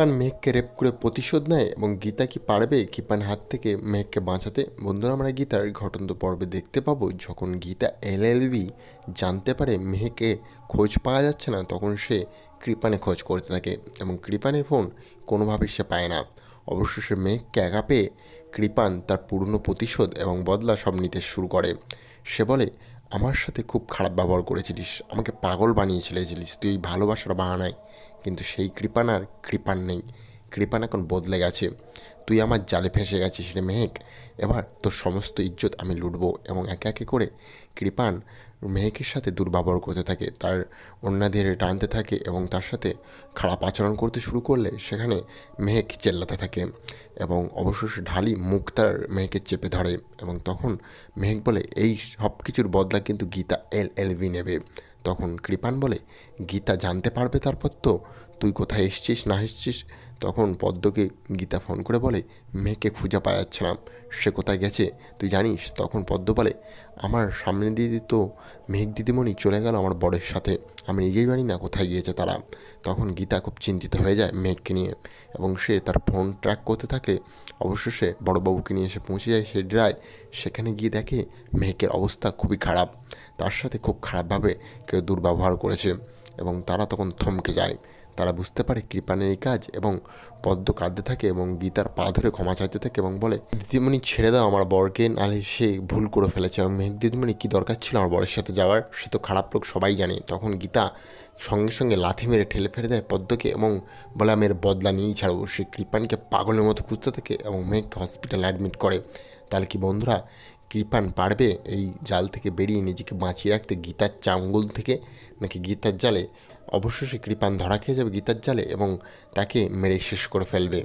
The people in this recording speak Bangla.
কৃপান মেঘকে রেপ করে প্রতিশোধ নেয় এবং গীতা কি পারবে কৃপান হাত থেকে মেঘকে বাঁচাতে? বন্ধুরা, আমরা গীতার ঘটন্ত পর্বে দেখতে পাবো, যখন গীতা এলএলবি জানতে পারে মেহেকে খোঁজ পাওয়া যাচ্ছে না, তখন সে কৃপানে খোঁজ করতে থাকে এবং কৃপানের ফোন কোনোভাবেই সে পায় না। অবশেষে মেঘকে একা পেয়ে কৃপান তার পুরনো প্রতিশোধ এবং বদলা সব নিতে শুরু করে। সে বলে আমার সাথে খুব খারাপ ব্যবহার করেছিলিস। আমাকে পাগল বানিয়ে ছেড়েছিলিস তুই ভালোবাসার বাহানায়। কিন্তু সেই কৃপানার কৃপার নেই। কৃপান এখন বদলে গেছে। তুই আমার জালে ফেঁসে গেছিস রে মেহেক। এবার তোর সমস্ত ইজ্জত আমি লুটবো এবং একে একে করে কৃপান মেহেকের সাথে দুর্ব্যবহার করতে থাকে। তার অন্যাদের টানতে থাকে এবং তার সাথে খারাপ আচরণ করতে শুরু করলে সেখানে মেহেক চেল্লাতে থাকে এবং অবশেষে ঢালি মুখ তার মেহেকে চেপে ধরে এবং তখন মেহেক বলে, এই সব কিছুর বদলা কিন্তু গীতা এল এলভি নেবে। তখন কৃপান বলে, গীতা জানতে পারবে তারপর তো তুই কোথায় এসছিস, না এসছিস? তখন পদ্মকে গীতা ফোন করে বলে, মেয়েকে খুঁজে পাওয়া যাচ্ছে না। সে কোথায় গেছে? তুই জানিস? তখন পদ্ম বলে, আমার সামনে দিয়ে তো, মেঘ দিদিমণি চলে গেল আমার বরের সাথে। আমি নিজেই জানি না কোথায় গিয়েছে তারা। তখন গীতা খুব চিন্তিত হয়ে যায় মেঘকে নিয়ে এবং সে তার ফোন ট্র্যাক করতে থাকে। অবশেষে বড়বাবুকে নিয়ে এসে পৌঁছে যায় সে ড্রায়। সেখানে গিয়ে দেখে মেঘের অবস্থা খুবই খারাপ। তার সাথে খুব খারাপভাবে কেউ দুর্ব্যবহার করেছে এবং তারা তখন থমকে যায়। তারা বুঝতে পারে কৃপানের এই কাজ এবং পদ্ম কাঁদতে থাকে এবং গীতার পা ধরে ক্ষমা চাইতে থাকে এবং বলে, দিদিমণি, ছেড়ে দাও আমার বরকে, নাহলে সে ভুল করে ফেলেছে। এবং মেঘ দিদিমণি কী দরকার ছিল আমার বরের সাথে যাওয়ার? সে তো খারাপ লোক, সবাই জানে। তখন গীতা সঙ্গে সঙ্গে লাথি মেরে ঠেলে ফেলে দেয় পদ্মকে এবং বলে, আমি এর বদলা নিয়েই ছাড়বো। সে কৃপানকে পাগলের মতো খুঁজতে থাকে এবং মেঘকে হসপিটালে অ্যাডমিট করে। তাহলে কি বন্ধুরা, কৃপান পারবে এই জাল থেকে বেরিয়ে নিজেকে বাঁচিয়ে রাখতে গীতার চাঙ্গুল থেকে, নাকি গীতার জালে অবশ্যই সে কৃপান ধরা খেয়ে যাবে গীতার জালে এবং তাকে মেরে শেষ করে ফেলবে।